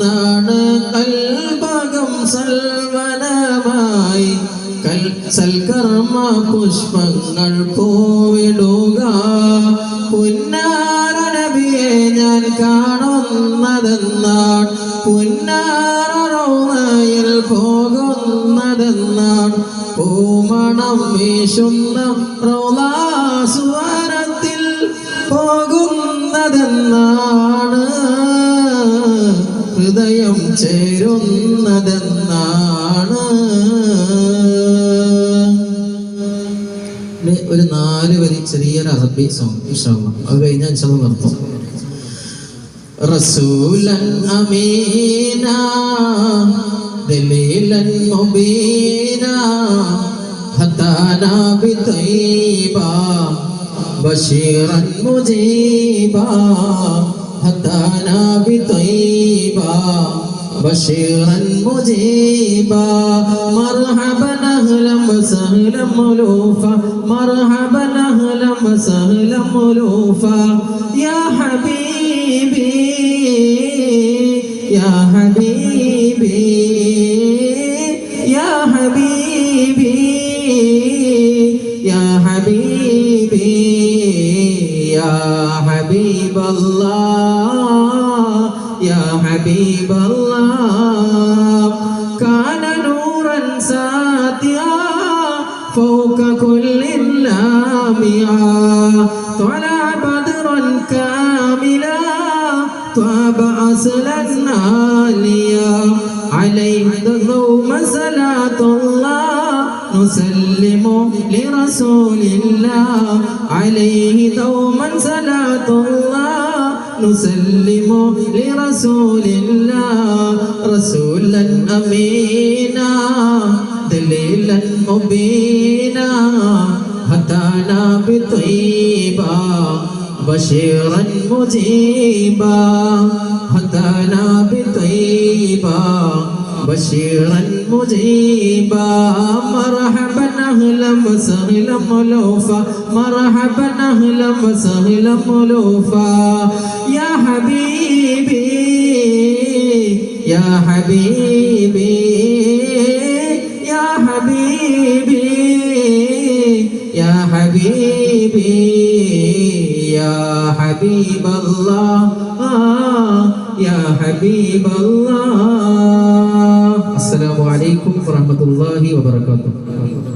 നാണ് കൽഭകം സൽവനമായി കൽ സൽക്കർമ്മ പുഷ്പങ്ങൾ പോയിടുക പുന്നാര നബിയെ ഞാൻ കാണുന്നതെന്നാൾ പുന്നാര റൗളയിൽ പോകുന്നതെന്നാൾ. പൂമണം വീശുന്ന റൗളാസുവരത്തിൽ ഒരു നാല് വരി ചെറിയൊരു അറബി സോങ് ഇൻഷാല്ലാ അത് കഴിഞ്ഞാൽ ഇൻഷാല്ലാ നിർത്തും റസൂലൻ അമീന ദലീലൻ മുബീന ഹതാനാ ബിതൈബാ ബശീറൻ മുജീബാ ഹതാനാ ബിതൈബാ بشيرا مجيبا مرحبا اهلا وسهلا ملوفا مرحبا اهلا وسهلا ملوفا يا حبيبي يا حبيبي يا حبيبي يا حبيبي يا حبيب الله يا حبيب الله فوق كل لامعا طلع بدرا كاملا طاب أصلا عاليا عليه ثوم صلاة الله نسلم لرسول الله. عليه دوما صلاة الله نسلم لرسول الله. رسولا أمينا مبينا هدانا بطيبا بشيرا مجيبا هدانا بطيبا بشيرا مجيبا مرحبا أهلا وسهلا ملوفا مرحبا أهلا وسهلا ملوفا يا حبيبي يا حبيبي. يا حبيب الله يا حبيب الله السلام عليكم ورحمة الله وبركاته